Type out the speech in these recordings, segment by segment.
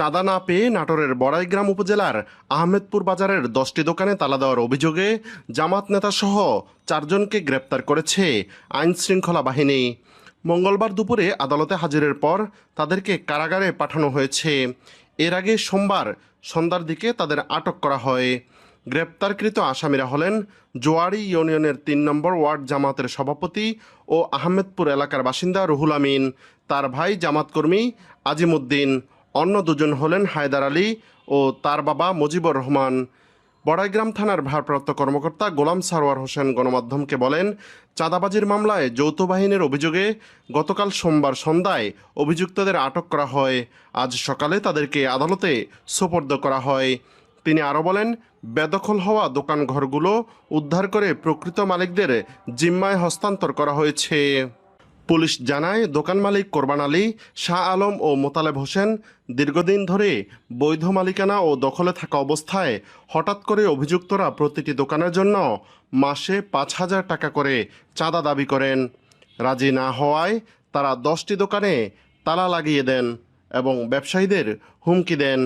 চাঁদা না পেয়ে নাটোরের বড়াইগ্রাম উপজেলার আহমেদপুর বাজারের দশটি দোকানে তালা দেওয়ার অভিযোগে জামাত নেতাসহ চারজনকে গ্রেপ্তার করেছে আইন শৃঙ্খলা বাহিনী। মঙ্গলবার দুপুরে আদালতে হাজিরের পর তাদেরকে কারাগারে পাঠানো হয়েছে। এর আগে সোমবার সন্ধ্যার দিকে তাদের আটক করা হয়। গ্রেপ্তারকৃত আসামিরা হলেন জোয়ারি ইউনিয়নের তিন নম্বর ওয়ার্ড জামাতের সভাপতি ও আহমেদপুর এলাকার বাসিন্দা রুহুল আমিন। তার ভাই জামাতকর্মী আজিমুদ্দিন অন্য দুজন হলেন হায়দার আলী ও তার বাবা মুজিবুর রহমান। বড়াইগ্রাম থানার ভারপ্রাপ্ত কর্মকর্তা গোলাম সারোয়ার হোসেন গণমাধ্যমকে বলেন, চাঁদাবাজির মামলায় যৌথ বাহিনীর অভিযোগে গতকাল সোমবার সন্ধ্যায় অভিযুক্তদের আটক করা হয়। আজ সকালে তাদেরকে আদালতে সোপর্দ করা হয়। তিনি আরও বলেন, বেদখল হওয়া দোকান ঘরগুলো উদ্ধার করে প্রকৃত মালিকদের জিম্মায় হস্তান্তর করা হয়েছে। পুলিশ জানায়, দোকান মালিক কোরবান আলী, শাহ আলম ও মোতালেব হোসেন দীর্ঘদিন ধরে বৈধ মালিকানা ও দখলে থাকা অবস্থায় হঠাৎ করে অভিযুক্তরা প্রতিটি দোকানের জন্য মাসে পাঁচ হাজার টাকা করে চাঁদা দাবি করেন। রাজি না হওয়ায় তারা দশটি দোকানে তালা লাগিয়ে দেন এবং ব্যবসায়ীদের হুমকি দেন।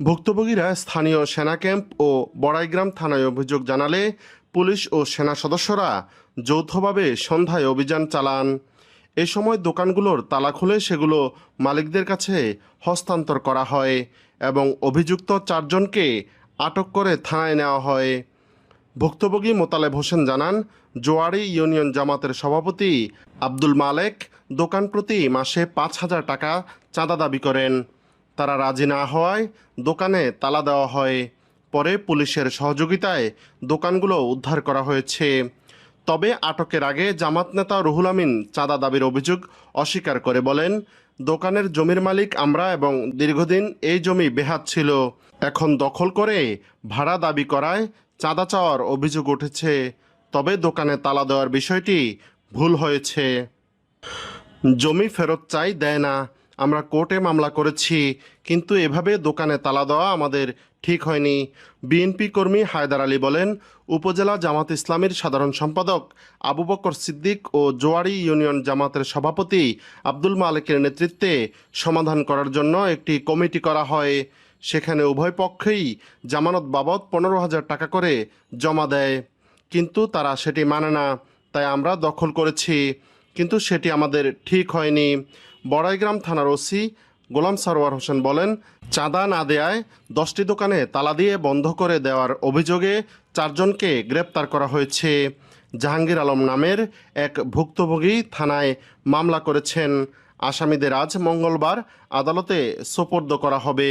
ভুক্তভোগীরা স্থানীয় সেনা ক্যাম্প ও বড়াইগ্রাম থানায় অভিযোগ জানালে পুলিশ ও সেনা সদস্যরা যৌথভাবে সন্ধ্যায় অভিযান চালান। এ সময় দোকানগুলোর তালা খুলে সেগুলো মালিকদের কাছে হস্তান্তর করা হয় এবং অভিযুক্ত চারজনকে আটক করে থানায় নেওয়া হয়। ভুক্তভোগী মোতালেব হোসেন জানান, জোয়ারি ইউনিয়ন জামাতের সভাপতি আব্দুল মালেক দোকান প্রতি মাসে পাঁচ হাজার টাকা চাঁদা দাবি করেন। তারা রাজি না হওয়ায় দোকানে তালা দেওয়া হয়। পরে পুলিশের সহযোগিতায় দোকানগুলো উদ্ধার করা হয়েছে। তবে আটকের আগে জামাত নেতা রুহুল আমিন চাঁদা দাবির অভিযোগ অস্বীকার করে বলেন, দোকানের জমির মালিক আমরা এবং দীর্ঘদিন এই জমি বেহাত ছিল। এখন দখল করে ভাড়া দাবি করায় চাঁদা চাওয়ার অভিযোগ উঠেছে। তবে দোকানে তালা দেওয়ার বিষয়টি ভুল হয়েছে। জমি ফেরত চাই দেয় না। আমরা কোর্টে মামলা করেছি, কিন্তু এভাবে দোকানে তালা দেওয়া আমাদের ঠিক হয়নি। বিএনপি কর্মী হায়দার আলী বলেন, উপজেলা জামাত ইসলামীর সাধারণ সম্পাদক আবু বকর সিদ্দিক ও জোয়ারি ইউনিয়ন জামাতের সভাপতি আব্দুল মালিকের নেতৃত্বে সমাধান করার জন্য একটি কমিটি করা হয়। সেখানে উভয় পক্ষেই জামানত বাবদ পনেরো হাজার টাকা করে জমা দেয়। কিন্তু তারা সেটি মানে না, তাই আমরা দখল করেছি, কিন্তু সেটি আমাদের ঠিক হয়নি। বড়াইগ্রাম থানার ওসি গোলাম সারোয়ার হোসেন বলেন, চাঁদা না দেয়ায় দশটি দোকানে তালা দিয়ে বন্ধ করে দেওয়ার অভিযোগে চারজনকে গ্রেপ্তার করা হয়েছে। জাহাঙ্গীর আলম নামের এক ভুক্তভোগী থানায় মামলা করেছেন। আসামিদের আজ মঙ্গলবার আদালতে সোপর্দ করা হবে।